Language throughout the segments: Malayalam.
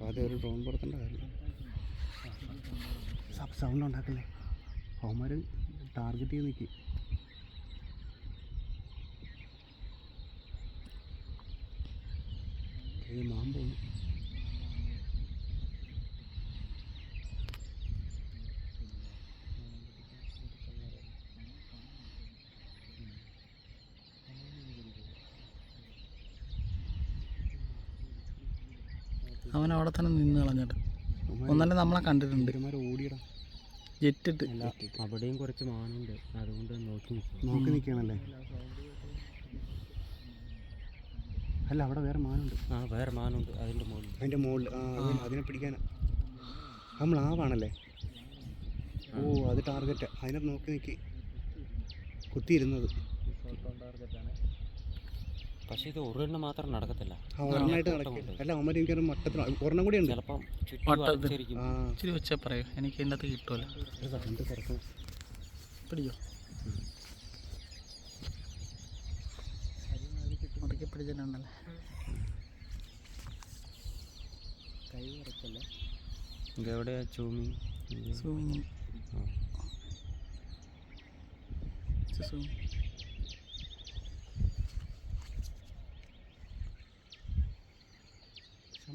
ആദ്യം ഒരു ഡ്രോൺ പുറത്തേണ്ട സബ് സൗണ്ട് ഉണ്ടാക്കല്ലേ? അവന്മാർ ടാർഗറ്റ് ചെയ്ത് നിൽക്കി മാൻ പോകുന്നു അവൻ അവിടെ തന്നെ നിന്ന് കളഞ്ഞിട്ട്. ഒന്നല്ല നമ്മളെ കണ്ടിട്ടുണ്ട്. ഓടിയടാ ജെറ്റിട്ട്. അവിടെയും കുറച്ച് മാനുണ്ട്. അതുകൊണ്ട് നോക്കി നിൽക്കും നോക്കി നിൽക്കണല്ലേ അല്ല അവിടെ വേറെ മാനുണ്ട്. ആ വേറെ മാനുണ്ട്. അതിന്റെ മുകളിൽ. അതിന്റെ മുകളിൽ. ആ അതിനെ പിടിക്കാനാ നമ്മൾ ആവാണല്ലേ? ഓ അത് ടാർഗറ്റ്. അതിനെ നോക്കി നിൽക്കി കുത്തിയിരുന്നത്. പക്ഷേ ഇത് ഒരെണ്ണം മാത്രം നടക്കത്തില്ല. അല്ല അവന്മാർ എനിക്കൊരു മട്ടത്തിൽ ഒരെണ്ണം കൂടി ഉണ്ട്. ചിലപ്പം ചുറ്റി വട്ടത്തിൽ. വളച്ചിരിക്കും ആ. ഇച്ചിരി വെച്ചാൽ പറയൂ. എനിക്ക് അതിന്റെ അകത്ത് കിട്ടുമല്ലോ പിടിക്കോ മുറുക്കി പിടിച്ചിട്ടുണ്ടല്ലേ? കൈ ഉറക്കല്ല ഇതെവിടെയാ ചൂമി സൂമിങ്.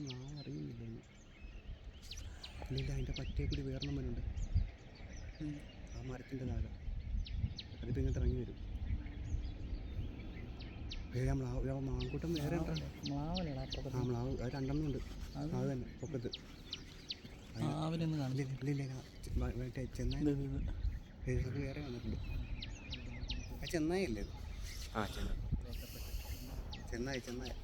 നാളെ അറിയുന്നില്ല ഇനി. ഇല്ല അതിന്റെ പറ്റേ കൂടി വേറെ മനുണ്ട് ആ മരത്തിന്റെ താഴെ അതിപ്പോൾ ഇങ്ങോട്ട് ഇറങ്ങി വരും. വേറെ മ്ലാവ് ആ മാങ്കൂട്ടം വേറെ ആ മ്ലാവ് അത് രണ്ടെണ്ണം ഉണ്ട്. അത് തന്നെ പൊക്കത്ത്. ചെന്നായി വേറെ വന്നിട്ടുണ്ട്. ആ ചെന്നായി അല്ലേ ആ ചെന്നായി. ചെന്നായി ചെന്നായി.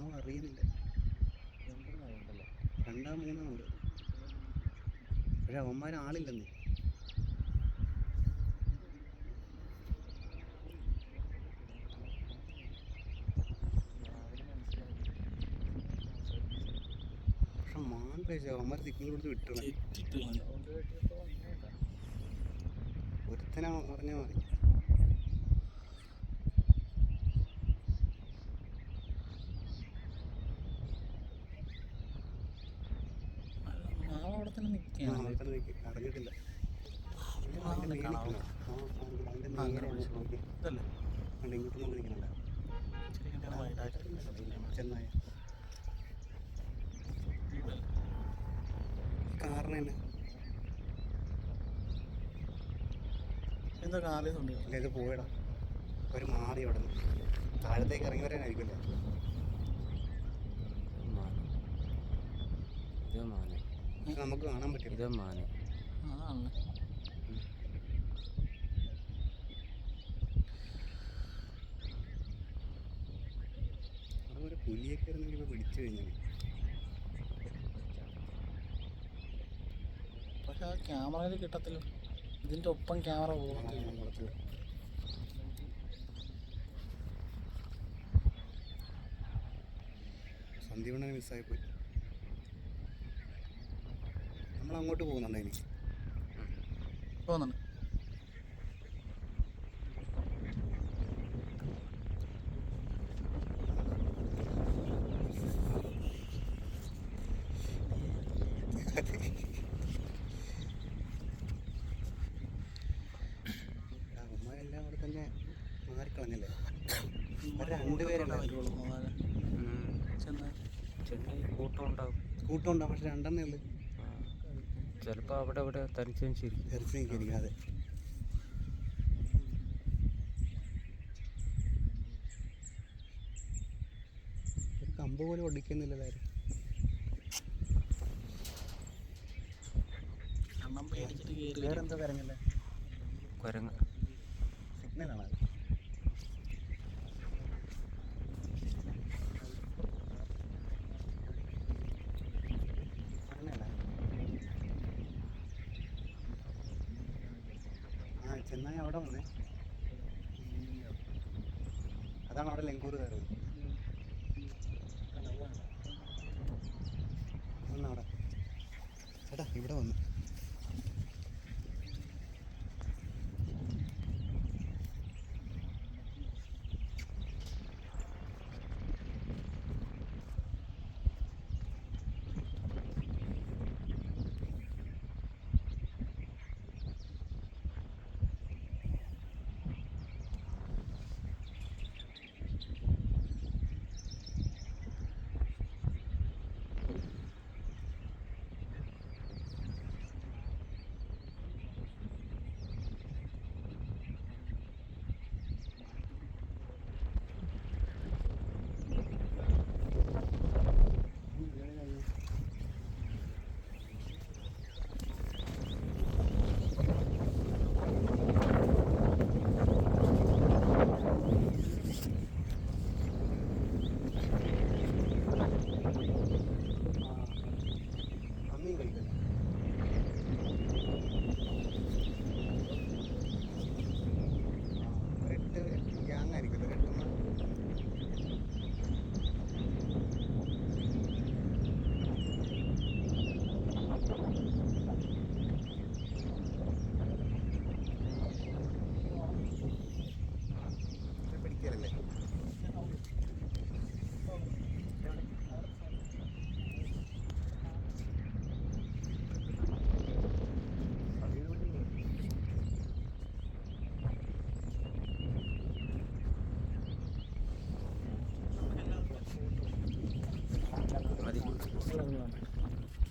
മ്ലാവ് അറിയുന്നില്ല രണ്ടാം മൂന്നാമുണ്ട് പക്ഷെ അവന്മാർ ആളില്ലെന്നേ. പക്ഷെ മാൻ പൈസ അവന്മാർ സിഗ്നൽ കൊടുത്ത് വിട്ടണം. ഒരുത്തനെ പറഞ്ഞാൽ മതി മാവ് അവിടെ തന്നെ ആ, നിൽക്കുകയാണ് അവിടെ തന്നെ നിൽക്ക്. അറിഞ്ഞിട്ടില്ല ആ, അതിന്റെ മേലിൽ കാണാം. നിൽക്കണം. ആ, ആ, അങ്ങനെ വിളിച്ചു. ഇതല്ലേ? ഇങ്ങോട്ട് ചെന്നായ. എന്താ ഇത് പോയടാ. ഒരു മാറി അവിടെ നിന്ന്. താഴത്തേക്ക് ഇറങ്ങി വരാനായിരിക്കുമല്ലേ മാന്. നമുക്ക് കാണാൻ പറ്റും ഇത് മാന്. ഒരു പുലിയൊക്കെ ആയിരുന്നെങ്കിൽ ഇപ്പോൾ പിടിച്ചു കഴിഞ്ഞാൽ. പക്ഷെ ആ ക്യാമറയിൽ കിട്ടത്തില്ല. ഇതിന്റെ ഒപ്പം ക്യാമറ പോകും സന്ധ്യവണ്ണനെ മിസ്സായി പോയി. നമ്മൾ അങ്ങോട്ട് പോകുന്നുണ്ട് ഇനി. പോകുന്നുണ്ട്. എല്ലാം അവിടെ തന്നെ മാറിക്കളഞ്ഞല്ലേ? രണ്ടുപേരുണ്ടാവും ചെന്നൈ കൂട്ടം ഉണ്ടാവും. കൂട്ടം ഉണ്ടാവും പക്ഷെ രണ്ടെണ്ണേ ഉള്ളു. ചിലപ്പോൾ അവിടെ ഇവിടെ തനിച്ചും ശരി തെറിച്ച് നിൽക്കാതെ ഒരു കമ്പ് പോലും ഒടിക്കുന്നില്ലല്ലോ വേറെന്താ കരങ്ങല്ലേ കുരങ്ങ്. സിഗ്നലാണോ അത് പറഞ്ഞല്ലേ? ആ ചെന്നായി അവിടെ വന്നേ അതാണ് അവിടെ ലെങ്കൂർ ചേട്ടാ ഇവിടെ വന്നു.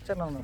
சரி நான்